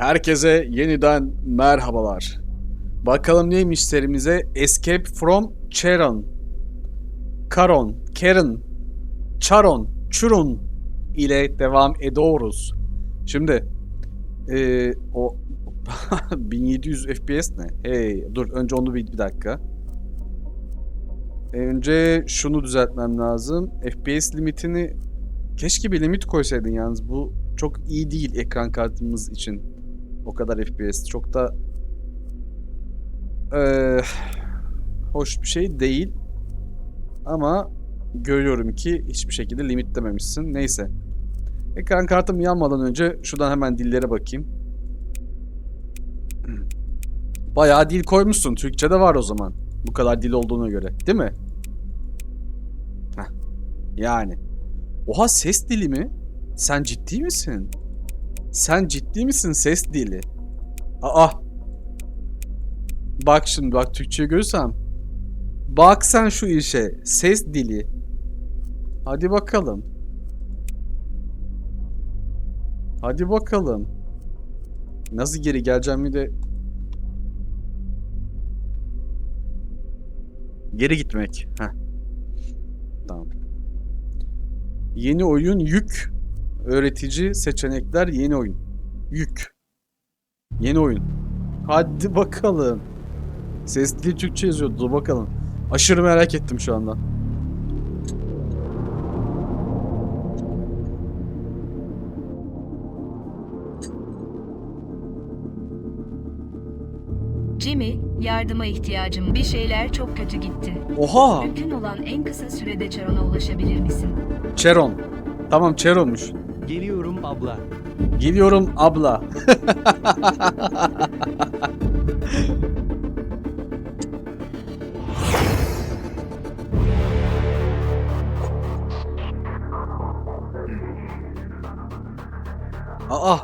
Herkese yeniden merhabalar. Bakalım neymiş serimize? Escape from Charon. Karon, Karen, Charon, Churun ile devam ediyoruz. Şimdi eee, o 1700 FPS ne? Hey, dur önce onu bir, bir dakika. Önce şunu düzeltmem lazım. FPS limitini keşke bir limit koysaydın yalnız bu çok iyi değil ekran kartımız için. O kadar FPS çok da eee, hoş bir şey değil. Ama görüyorum ki hiçbir şekilde limitlememişsin. Neyse. Ekran kartım yanmadan önce şuradan hemen dillere bakayım. Bayağı dil koymuşsun. Türkçe'de var o zaman. Bu kadar dil olduğuna göre. Değil mi? Heh. Yani. Oha ses dili mi? Sen ciddi misin? Sen ciddi misin ses dili? Aa. Bak şimdi bak Türkçeyi görürsem. Bak sen şu işe. Ses dili. Hadi bakalım. Hadi bakalım. Nasıl geri geleceğim bir de... Geri gitmek. Heh. Tamam. Yeni oyun yük. Öğretici seçenekler yeni oyun. Yük. Yeni oyun. Hadi bakalım. Sesli Türkçe yazıyordu. Dur bakalım. Aşırı merak ettim şu anda. Jimmy, yardıma ihtiyacım. Bir şeyler çok kötü gitti. Oha! Mümkün olan en kısa sürede Charon'a ulaşabilir misin? Cheron. Tamam Cheron'muş. Geliyorum abla. Geliyorum abla. Aa.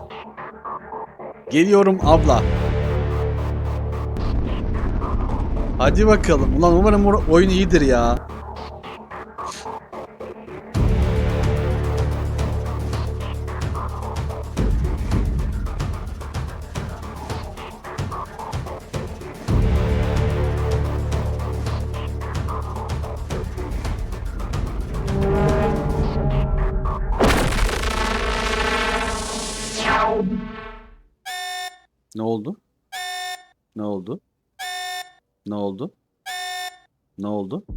Geliyorum abla. Hadi bakalım. Ulan umarım oyun iyidir ya. Ne oldu? Ne oldu? Ne oldu? Ne oldu?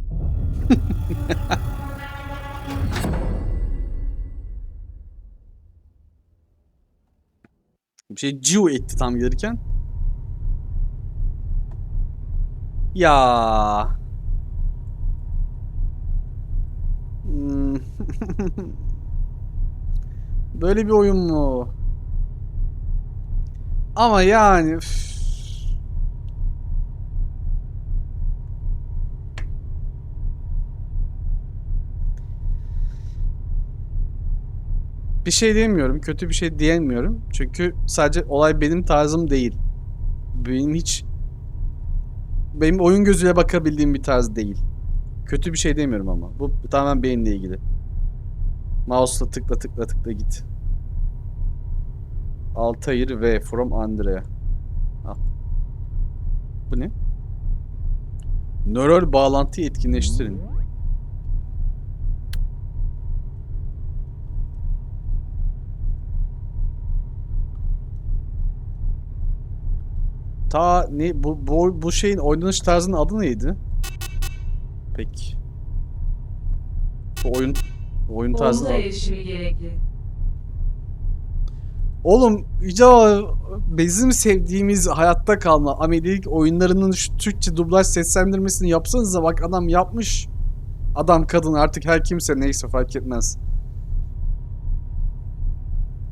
Bir şey ciu etti tam gelirken. Ya. Hmm. Böyle bir oyun mu? Ama yani üf. Bir şey diyemiyorum. Kötü bir şey diyemiyorum. Çünkü sadece olay benim tarzım değil. Benim hiç benim oyun gözüyle bakabildiğim bir tarz değil. Kötü bir şey demiyorum ama. Bu tamamen benimle ilgili. Mouse'la tıkla tıkla tıkla git. Altair V from Andrea. Al. Bu ne? Nöral bağlantıyı etkinleştirin. Ta ne bu bu, bu şeyin oynanış tarzının adı neydi? Peki. Bu oyun oyun Komuta adı. erişimi gerekli. Oğlum ya bizim sevdiğimiz hayatta kalma Amerik oyunlarının şu Türkçe dublaj seslendirmesini yapsanıza bak adam yapmış. Adam kadın artık her kimse neyse fark etmez.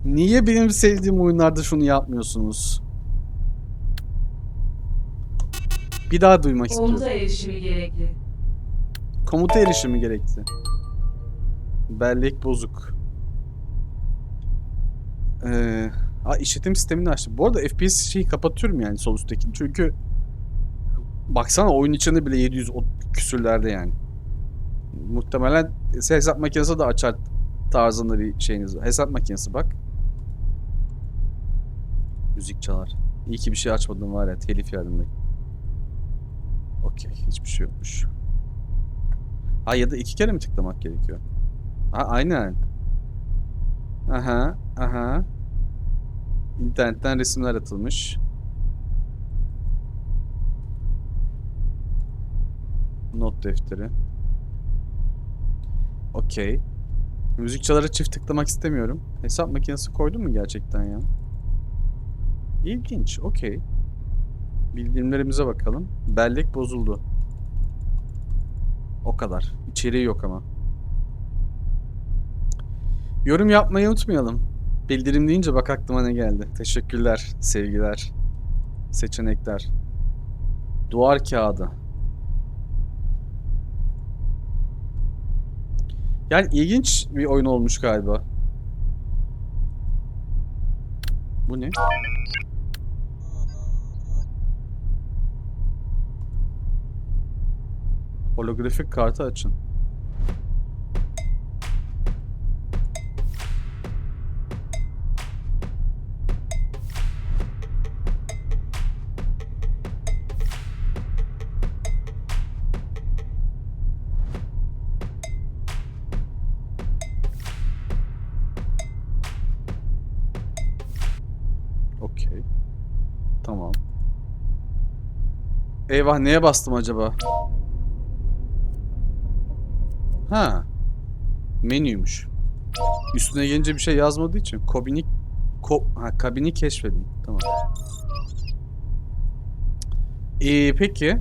Niye benim sevdiğim oyunlarda şunu yapmıyorsunuz? Bir daha duymak istiyorum. Komuta erişimi gerekli. Komuta erişimi gerekti. Bellek bozuk. Ee, işletim sistemini açtım. Bu arada FPS şeyi kapatıyorum yani sol üsttekini. Çünkü baksana oyun içinde bile 700 o küsürlerde yani. Muhtemelen hesap makinesi de açar tarzında bir şeyiniz var. Hesap makinesi bak. Müzik çalar. İyi ki bir şey açmadım var ya telif yerdim bek. Okey hiçbir şey yokmuş. Ha ya da iki kere mi tıklamak gerekiyor? Ha aynen. Aha aha. İnternetten resimler atılmış. Not defteri. Okey. Müzik çaları çift tıklamak istemiyorum. Hesap makinesi koydun mu gerçekten ya? İlginç. Okey. Bildirimlerimize bakalım. Bellek bozuldu. O kadar. İçeriği yok ama. Yorum yapmayı unutmayalım. Bildirim deyince bak aklıma ne geldi. Teşekkürler, sevgiler, seçenekler. Duvar kağıdı. Yani ilginç bir oyun olmuş galiba. Bu ne? Holografik kartı açın. Eyvah neye bastım acaba? Ha. Menüymüş. Üstüne gelince bir şey yazmadığı için kabini ko ha, kabini keşfedin. Tamam. Ee, peki.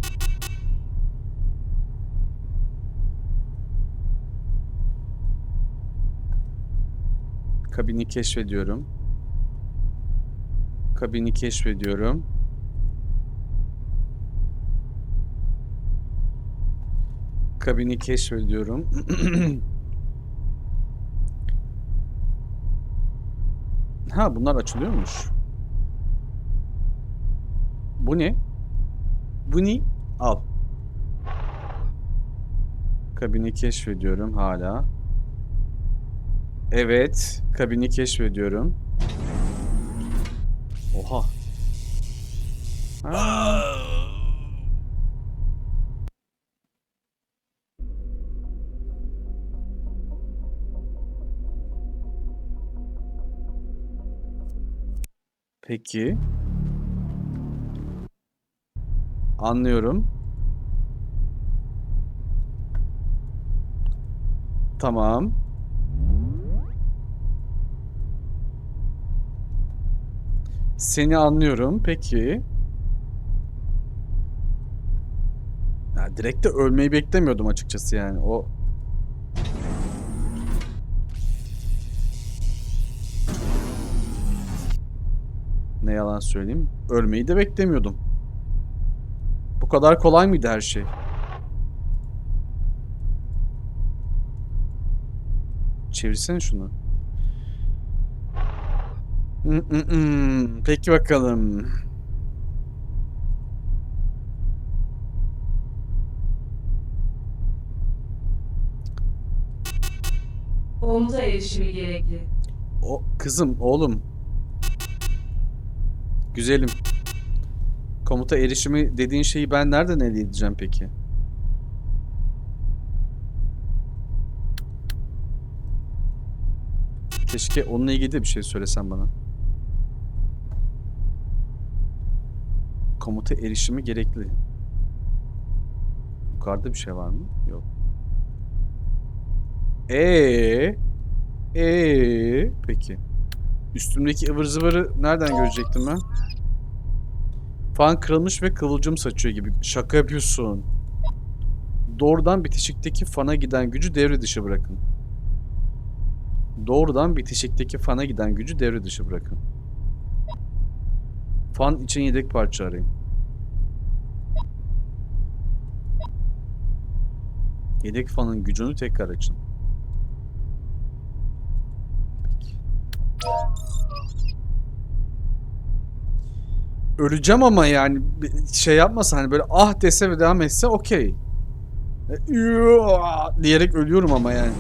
Kabini keşfediyorum. Kabini keşfediyorum. Kabini keşfediyorum. ha bunlar açılıyormuş. Bu ne? Bu ne? Al. Kabini keşfediyorum hala. Evet, kabini keşfediyorum. Oha. Ha. Peki. Anlıyorum. Tamam. Seni anlıyorum. Peki. Ya direkt de ölmeyi beklemiyordum açıkçası yani. O Ne yalan söyleyeyim. Ölmeyi de beklemiyordum. Bu kadar kolay mıydı her şey? Çevirsene şunu. Mm, mm, mm. Peki bakalım. Komuta erişimi gerekli. O kızım, oğlum. Güzelim. Komuta erişimi dediğin şeyi ben nereden elde edeceğim peki? Keşke onunla ilgili de bir şey söylesen bana. Komuta erişimi gerekli. Yukarıda bir şey var mı? Yok. Ee, ee, peki. Üstümdeki ıvır zıvırı nereden görecektim ben? Fan kırılmış ve kıvılcım saçıyor gibi. Şaka yapıyorsun. Doğrudan bitişikteki fana giden gücü devre dışı bırakın. Doğrudan bitişikteki fana giden gücü devre dışı bırakın. Fan için yedek parça arayın. Yedek fanın gücünü tekrar açın. Öleceğim ama yani şey yapmasa hani böyle ah dese ve devam etse okey. E, diyerek ölüyorum ama yani.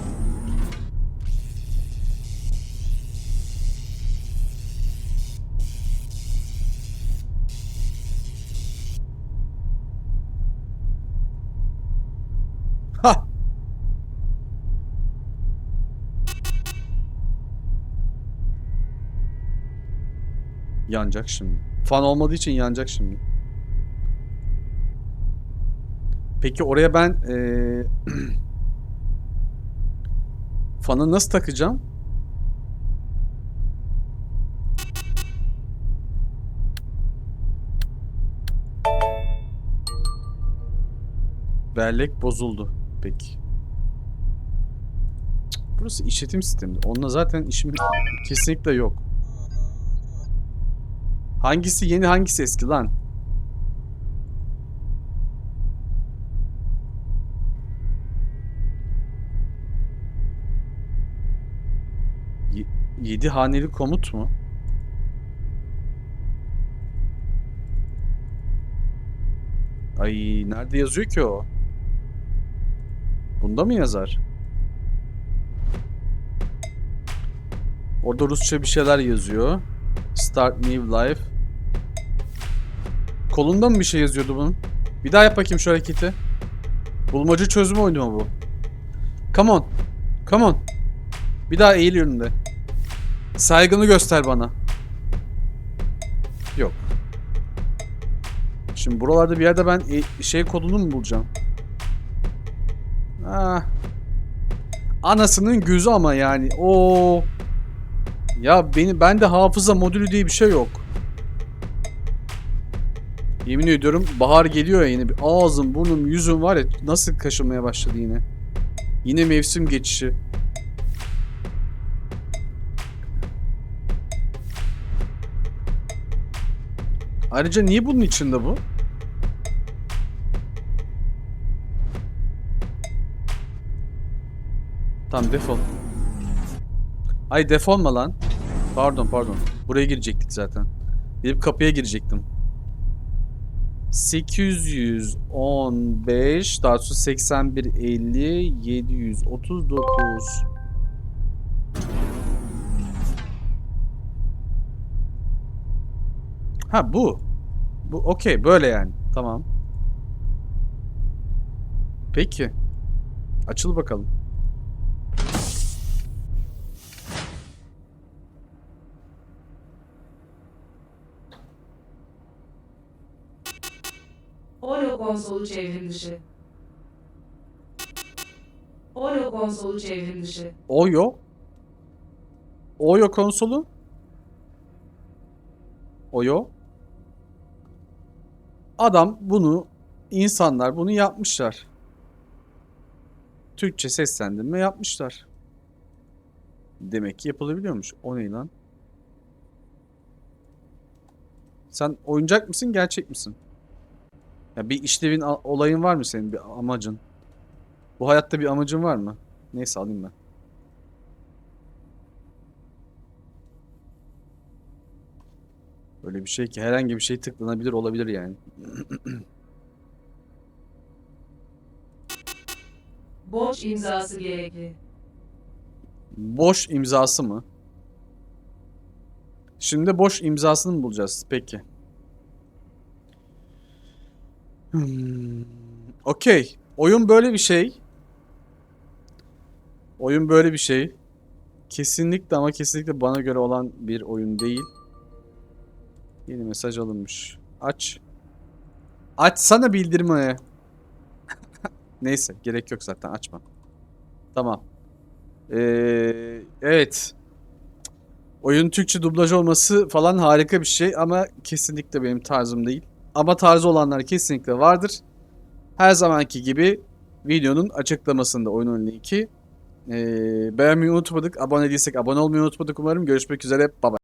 Yanacak şimdi. Fan olmadığı için yanacak şimdi. Peki oraya ben eee fanı nasıl takacağım? Bellek bozuldu. Peki. Burası işletim sistemi. Onunla zaten işim kesinlikle yok. Hangisi yeni hangisi eski lan? Ye- yedi haneli komut mu? Ay nerede yazıyor ki o? Bunda mı yazar? Orada Rusça bir şeyler yazıyor. Start new life. Kolunda mı bir şey yazıyordu bunun? Bir daha yap bakayım şu hareketi. Bulmaca çözümü oyunu mu bu? Come on. Come on. Bir daha eğil önünde. Saygını göster bana. Yok. Şimdi buralarda bir yerde ben e- şey kodunu mu bulacağım? Ah. Anasının gözü ama yani. O. Ya beni bende hafıza modülü diye bir şey yok. Yemin ediyorum bahar geliyor ya yine bir ağzım, burnum, yüzüm var ya nasıl kaşınmaya başladı yine. Yine mevsim geçişi. Ayrıca niye bunun içinde bu? Tamam defol. Ay defolma lan. Pardon pardon. Buraya girecektik zaten. Gidip kapıya girecektim. 815 daha sonra 81 50 739 Ha bu. Bu okey böyle yani. Tamam. Peki. Açıl bakalım. Olo konsolu çevrim dışı. Olo konsolu çevrim dışı. Oyo. Oyo konsolu. Oyo. Adam bunu insanlar bunu yapmışlar. Türkçe seslendirme yapmışlar. Demek ki yapılabiliyormuş. O ne lan? Sen oyuncak mısın, gerçek misin? Ya bir işlevin, olayın var mı senin bir amacın? Bu hayatta bir amacın var mı? Neyse alayım ben. Öyle bir şey ki herhangi bir şey tıklanabilir olabilir yani. Borç imzası gerekli. Boş imzası mı? Şimdi boş imzasını mı bulacağız? Peki. Hmm. Okey. Oyun böyle bir şey. Oyun böyle bir şey. Kesinlikle ama kesinlikle bana göre olan bir oyun değil. Yeni mesaj alınmış. Aç. Açsana bildirimi. Neyse gerek yok zaten açma. Tamam. Ee, evet. Oyun Türkçe dublaj olması falan harika bir şey ama kesinlikle benim tarzım değil. Ama tarzı olanlar kesinlikle vardır. Her zamanki gibi videonun açıklamasında oyunun linki. Ee, beğenmeyi unutmadık. Abone değilsek abone olmayı unutmadık umarım. Görüşmek üzere. Bye bye.